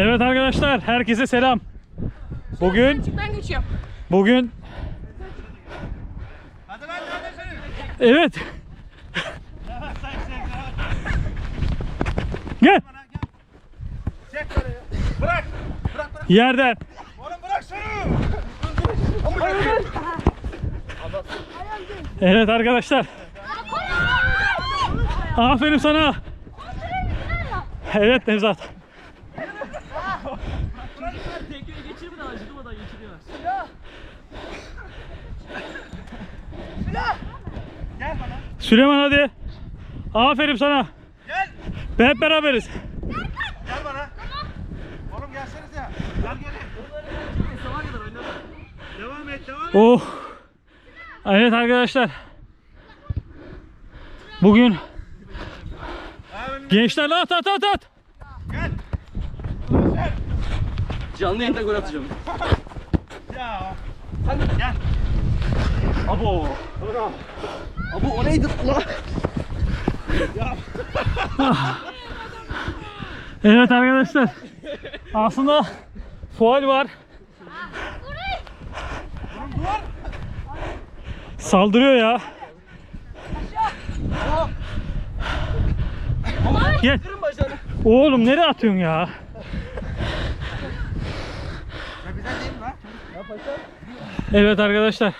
Evet arkadaşlar herkese selam. Bugün ben geçiyorum. bugün evet gel. Bırak. Bırak bırak. yerden. Oğlum bırak şunu. Evet arkadaşlar. Aferin sana. Evet Nevzat. Süleyman hadi. Aferin sana. Gel. Hep beraberiz. Gel bana. Oğlum gelsenize. Gel gelin. Sabah kadar oynarlar. Devam et devam et. Oh. Evet arkadaşlar. Bugün gençler at at at at. Gel. Canlı yayında gol atacağım. Ya. Gel. Abo. Abo o neydi lan? Evet arkadaşlar. Aslında faul var. Saldırıyor ya. Gel. Oğlum nereye atıyorsun ya? Evet arkadaşlar.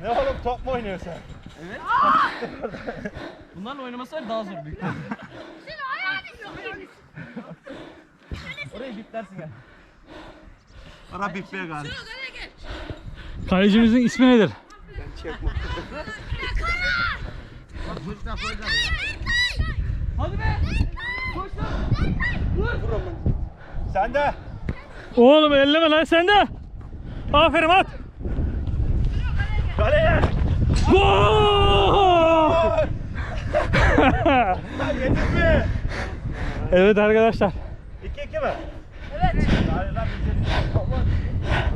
Ne oğlum top mu oynuyorsun sen? Bunlarla oynaması daha zor büyük. ihtimalle. Orayı biplersin ya. Ara bipliğe galiba. Kalecimizin ismi nedir? Hadi be. Sen de. Oğlum elleme lan sen de. Aferin at. Kaleye. Gol! Yedin mi? evet arkadaşlar. 2-2 mi? Evet. Hayır lan biz yedik. Aman.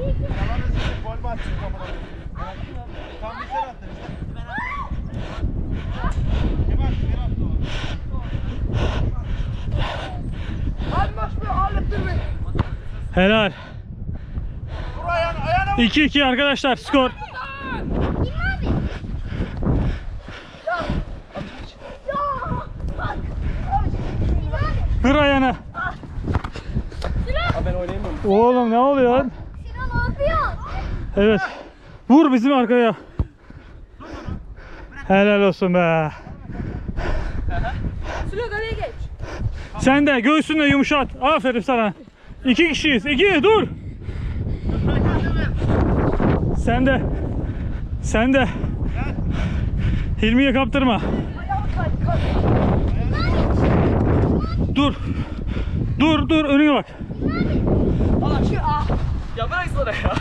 Yalanı sizin gol mü amına koyayım? Tam bir sen attın işte. Kim attı? Kim attı o? Helal. Vur ayağını, ayağına vur. 2-2 arkadaşlar skor. Kır ayağını. Abi ben oynayamıyorum. Oğlum ne oluyor lan? Sinan ne yapıyorsun? Evet. Vur bizim arkaya. Helal olsun be. Sinan kaleye geç. Sen de göğsünle yumuşat. Aferin sana. İki kişiyiz. İki dur. Sen de. Sen de. Hilmi'ye kaptırma. Dur. Dur dur önüne bak. Allah şu ah. Ya bırak sana ya.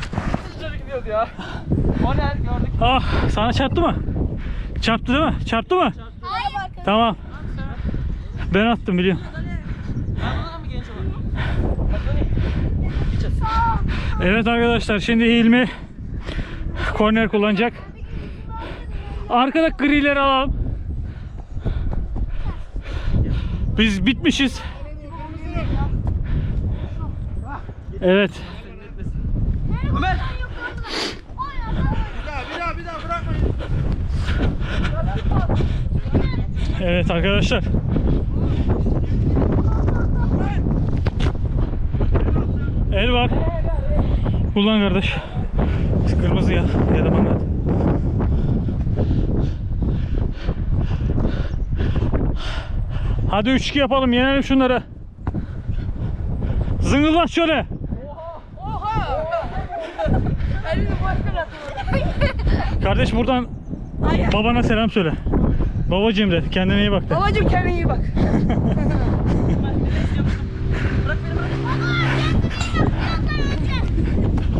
Çocuk gidiyordu ya. O ne gördük. Ah sana çarptı mı? Çarptı değil mi? Çarptı mı? Hayır. Tamam. Ben attım biliyorum. Evet arkadaşlar şimdi Hilmi korner kullanacak. Arkada grileri alalım. Biz bitmişiz. Evet. Ömer. Bir daha, bir daha, bir daha bırakmayın. Evet arkadaşlar. El var. Kullan kardeş. Kırmızı ya. Ya da bana. Hadi 3-2 yapalım. Yenelim şunları. Zıngıldat şöyle. Elini boş ver atıyor. Kardeş buradan babana selam söyle. Babacığım de kendine iyi bak de. Babacım kendine iyi bak.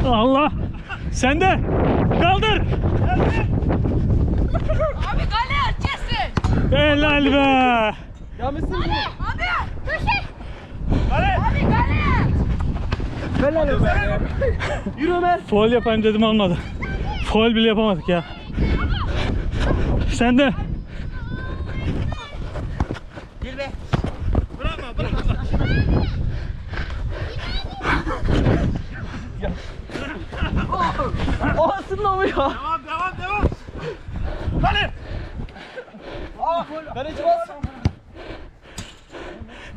Allah. Sen de. Kaldır. Abi kaleye açacaksın. Helal be. Ya Mesut. Abi köşe. Hadi. Abi Helal olsun. Yürü Ömer. Foil yapayım dedim olmadı. Foil bile yapamadık ya. Sen de. Gir be. Bırakma bırakma. oh, aslında mı ya? Devam devam devam. Kalem. Aa, kaleci bas.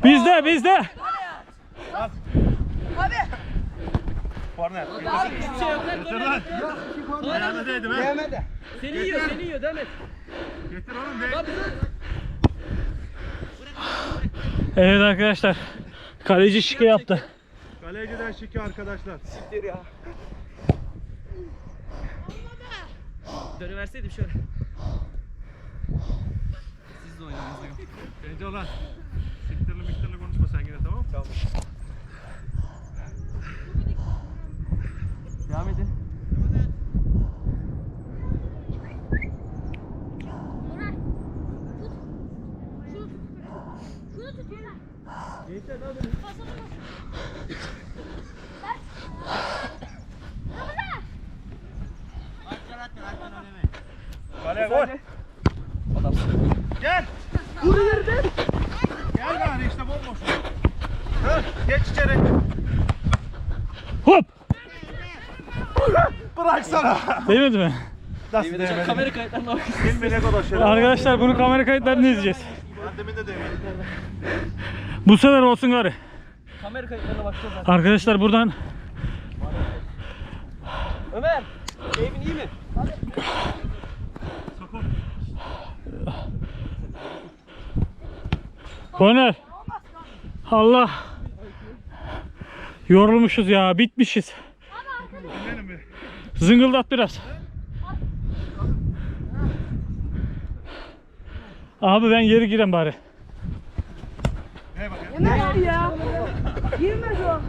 Bizde bizde. Evet arkadaşlar. Kaleci şike yaptı. Kaleciden şiki arkadaşlar. siktir ya. Dönüverseydim şöyle. Siz de oynadınız. Bence olan. Siktirli miktirli konuşma sen yine tamam mı? Tamam. Devam edin. Şunu tut Ömer. Gençler ne yapıyorsunuz? Pasını bas. Ver. Ramazan. Kaleye gol. Adamsın. Gel. Gel gari işte bomboş. Dön. Geç içeri. Hop. Bıraksana. Değmedi mi? Nasıl değmedi? kamera kayıtlarına bak. Bilecek o da şöyle. Arkadaşlar bunu kamera kayıtlarını izleyeceğiz. Ben demin de değmedim. Bu sefer olsun gari. Kamera kayıtlarına bakacağız zaten. Arkadaşlar buradan Ömer, keyfin iyi mi? Korner. Allah. Yorulmuşuz ya. Bitmişiz. Zıngıldat biraz. Abi ben geri girem bari. Ömer ya. Girmez o.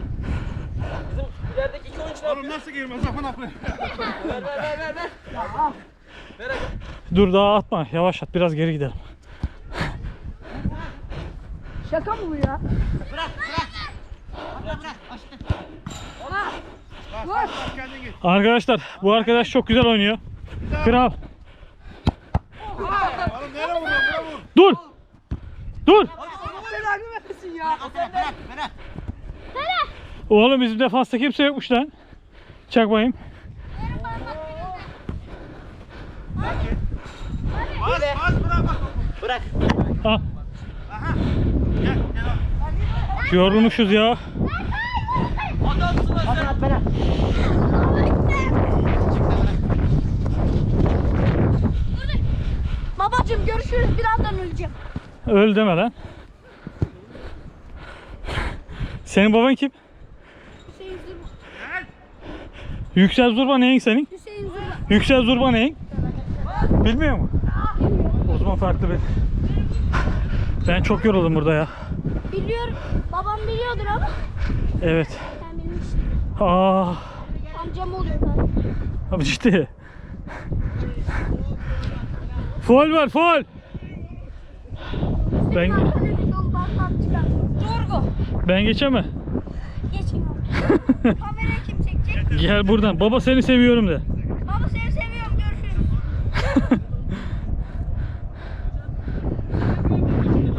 Bizim ilerideki iki oyuncu ne Oğlum yapıyor? nasıl girmez? Lafın apı. Ver ver ver ver ver. Ver aga. Dur daha atma. Yavaş at. Biraz geri gidelim. Şaka mı bu ya? Bas bas bas kendin git. Arkadaşlar bu arkadaş çok güzel oynuyor. Kral. Oğlum nereye vuruyorsun? Buraya vur. Dur. Dur. Belanı versin ya. Oğlum bizim defansta kimse yokmuş lan. Çak bakayım. Bas bas bırak bak. Bırak. Ha. Aha. Gel gel. Yorulmuşuz ya. Adamsın lan sen. Babacım görüşürüz. Birazdan öleceğim. Öl deme lan. Senin baban kim? Hüseyin Zurba. Gel. Yüksel Zurba neyin senin? Hüseyin Zurba. Yüksel Zurba neyin? Bilmiyor mu? O zaman farklı bir. Ben çok yoruldum burada ya. Biliyorum. Babam biliyordur ama Evet. Aa, Amcam oluyor galiba. abi ciddi. Foul var foul. Ben. Ben geçemem. Geçin abi. Kamerayı kim çekecek? Gel buradan. Baba seni seviyorum de. Baba seni seviyorum. Görüşürüz.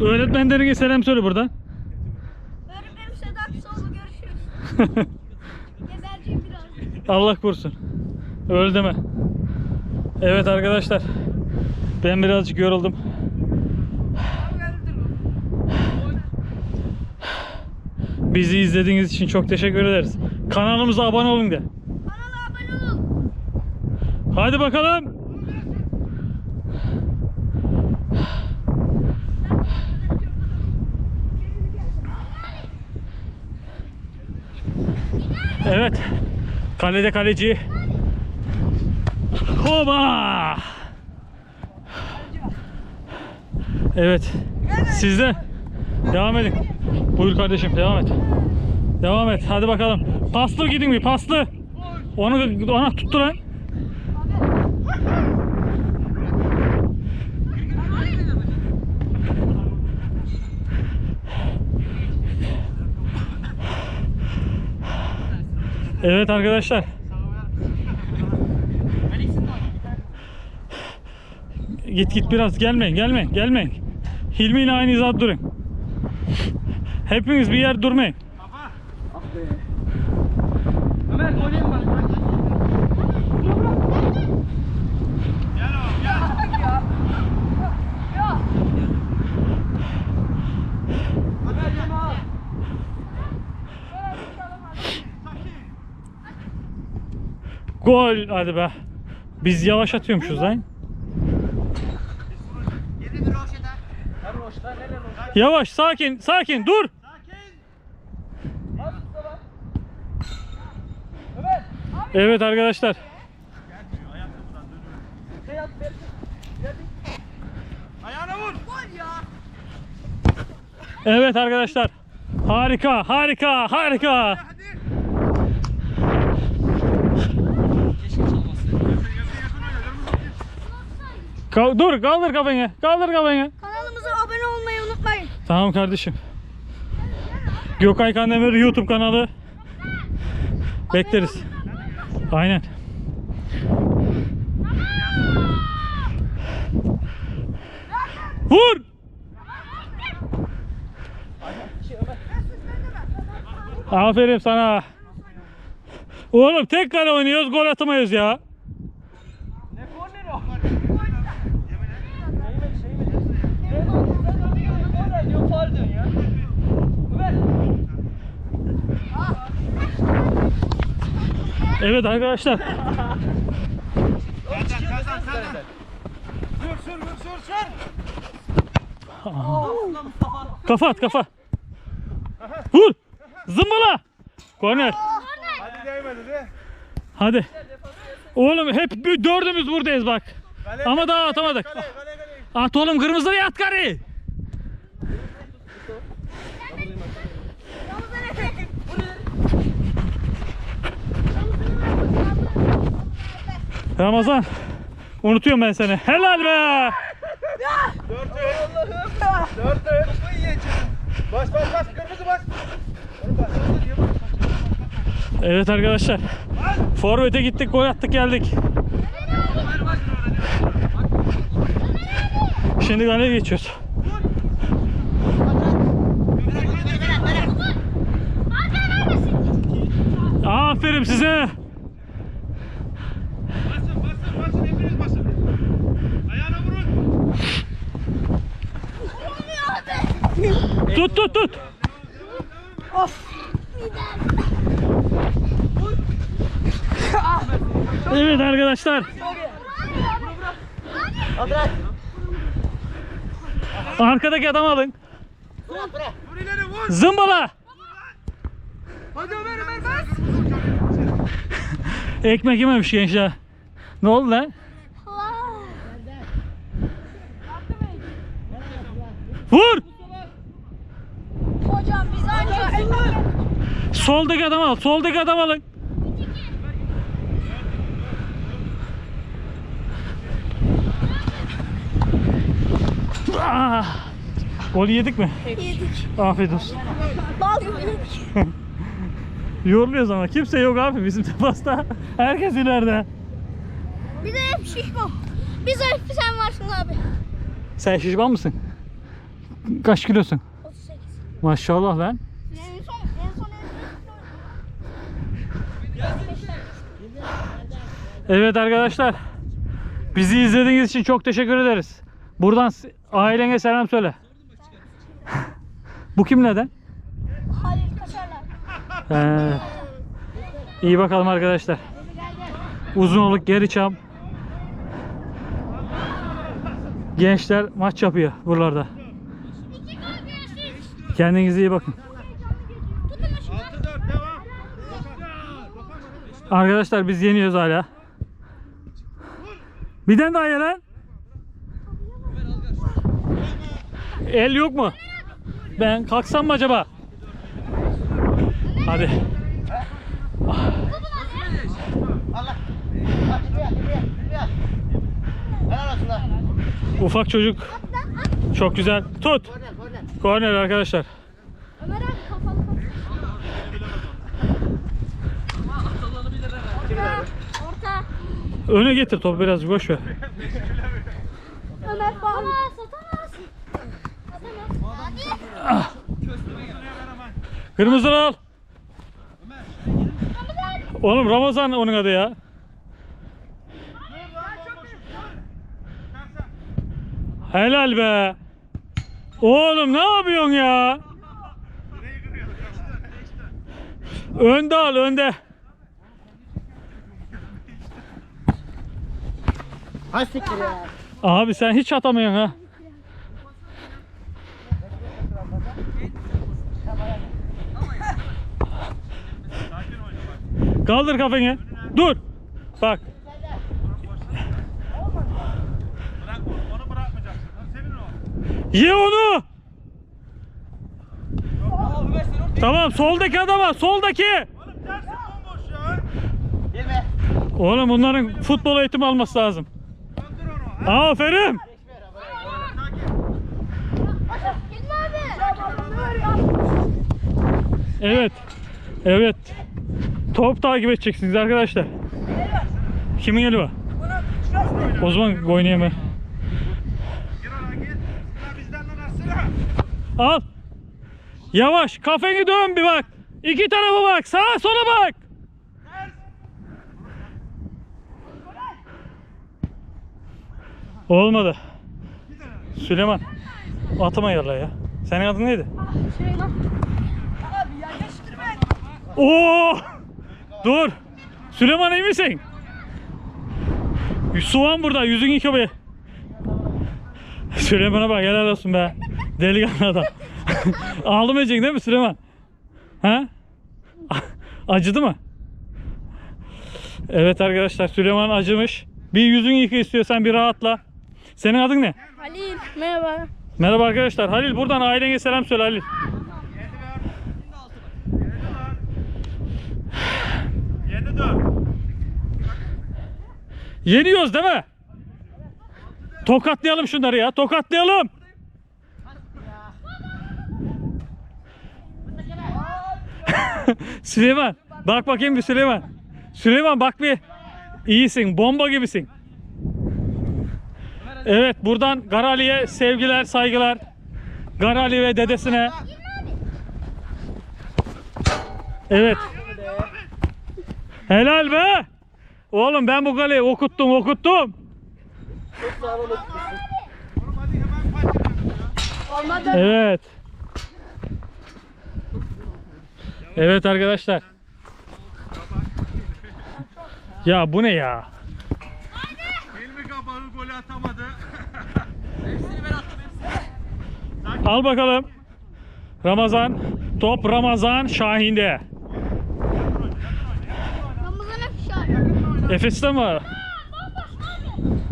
Öğretmenlerine selam söyle buradan. Öğretmenim Sedat Soğlu görüşürüz. Geberciyim biraz. Allah korusun. Öl deme. Evet arkadaşlar. Ben birazcık yoruldum. Bizi izlediğiniz için çok teşekkür ederiz. Kanalımıza abone olun de. Kanala abone olun. Hadi bakalım. Evet. Kalede kaleci. Hoba! Evet. Sizde. Devam edin. Buyur kardeşim devam et. Devam et. Hadi bakalım. Paslı gidin bir paslı. Onu ona tuttu lan. Evet arkadaşlar. Git git biraz gelmeyin gelmeyin gelmeyin. Hilmi ile aynı hizada durun. Hepiniz bir yer durmayın. Gol hadi be. Biz yavaş atıyormuşuz lan. Yavaş sakin sakin dur. Evet arkadaşlar. Ayağına vur. Evet arkadaşlar. Harika harika harika. Ka- dur kaldır kafanı. Kaldır kafanı. Kanalımıza abone olmayı unutmayın. Tamam kardeşim. Gökay Kandemir YouTube kanalı. Bekleriz. Aynen. Vur! Aferin sana. Oğlum tek kale oynuyoruz gol atamayız ya. Ne korneri o? Şeymek şeymek. Ne lan? Sen önde gidiyorsun korner diyor faul diyorsun ya. Ömer. Evet arkadaşlar. Kazan kazan kazan. Sür sür sür sür. Kafa at kafa. Vur! Zımbala! Korner. Hadi değmedi de. Hadi. Oğlum hep dördümüz buradayız bak. Ama daha atamadık. At oğlum kırmızıya at karı. Ramazan. Unutuyorum ben seni. Helal be. Dört Dört Dört Topu yiyeceğim. Bas bas bas kırmızı bas. Evet arkadaşlar. Forvet'e gittik gol attık geldik. Şimdi kaleye geçiyoruz. Aferin size. Basın basın basın hepiniz basın. Ayağına vurun. Tut tut tut. Evet arkadaşlar. Arkadaki adam alın. Zımbala. Hadi Ömer Ömer bas. Kırmızı vuracağım. Ekmek yememiş gençler. Ne oldu lan? Vur. Hocam biz ancak Soldaki adam al. Soldaki adam alın. Ah. Gol yedik mi? yedik. Afiyet olsun. Bal gibi yedik. Yoruluyoruz ama kimse yok abi bizim defasta. Herkes ileride. Bir de hep şişman. Biz hep sen varsın abi. Sen şişman mısın? Kaç kilosun? 38. Maşallah lan. En son en son Evet arkadaşlar. Bizi izlediğiniz için çok teşekkür ederiz. Buradan ailene selam söyle. Bu kim neden? Halil Kaçarlar. Ee, iyi bakalım arkadaşlar. Uzunoluk Geriçam. Gençler maç yapıyor buralarda. Kendinize iyi bakın. Arkadaşlar biz yeniyoruz hala. Bir tane daha ye lan. El yok mu? Ben kalksam mı acaba? Hadi. Ufak çocuk. Çok güzel. Tut. Korner arkadaşlar. Öne getir topu biraz boş ver. Ömer falan. Atamaz atamaz. Atamaz. Hadi. Kırmızı al. Oğlum Ramazan onun adı ya. Helal be. Oğlum ne yapıyorsun ya? Önde al önde. Abi sen hiç atamıyorsun ha. Kaldır kafanı. Dur. Bak. Ye onu. Tamam soldaki adama soldaki. Oğlum bunların futbol eğitimi alması lazım. Aferin. Evet. Evet. Top takip edeceksiniz arkadaşlar. Kimin eli var? O zaman atsana. Al. Yavaş. Kafeni dön bir bak. İki tarafa bak. Sağa sola bak. Olmadı. Süleyman. Atama yarla ya. Senin adın neydi? Süleyman. Oo! Dur. Süleyman iyi misin? Soğan burada. Yüzün yıka be. Süleyman'a bak helal olsun be. Delikanlı adam. Ağlamayacak değil mi Süleyman? Ha? Acıdı mı? Evet arkadaşlar Süleyman acımış. Bir yüzün yıka istiyorsan bir rahatla. Senin adın ne? Halil. Merhaba. Merhaba arkadaşlar. Halil buradan ailene selam söyle Halil. Yedi dört. Yeniyoruz değil mi? Tokatlayalım şunları ya. Tokatlayalım. Süleyman. Bak bakayım bir Süleyman. Süleyman bak bir. İyisin. Bomba gibisin. Evet buradan Garali'ye sevgiler, saygılar. Garali ve dedesine. Evet. Helal be. Oğlum ben bu kaleyi okuttum okuttum. Evet. Evet arkadaşlar. Ya bu ne ya? Al bakalım. Ramazan. Top Ramazan Şahin'de. Ramazan Akşar. Efes'te mi? var?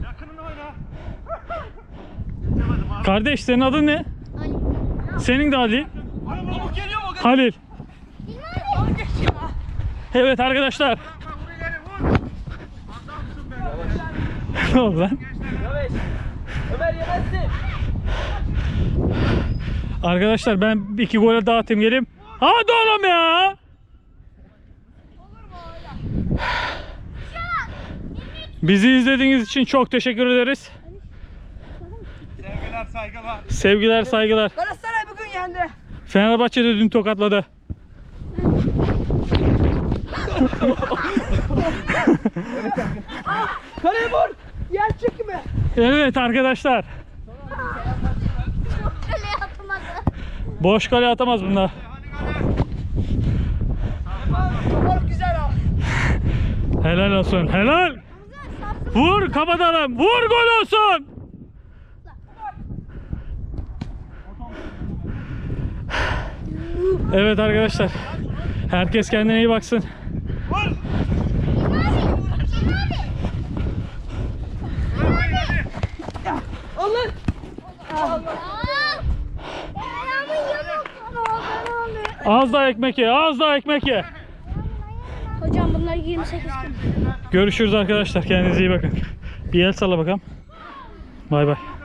Yakınını oyna. Kardeş senin adın ne? Ali. Senin de Ali. Mu? Halil. Evet arkadaşlar. Ne oldu lan? Arkadaşlar ben iki gole dağıtayım geleyim. Hadi oğlum ya. Bizi izlediğiniz için çok teşekkür ederiz. Sevgiler saygılar. Sevgiler, saygılar. Galatasaray bugün yendi. Fenerbahçe de dün tokatladı. Kaleye vur. Yer çekimi. Evet arkadaşlar. Boş kale atamaz bunlar. Helal olsun. Helal. Vur kapatalım. Vur gol olsun. Evet arkadaşlar. Herkes kendine iyi baksın. Abi. Az daha ekmek ye. Az daha ekmek ye. Hocam bunlar 28 gün. Görüşürüz arkadaşlar. Kendinize iyi bakın. Bir el salla bakalım. Bay bay.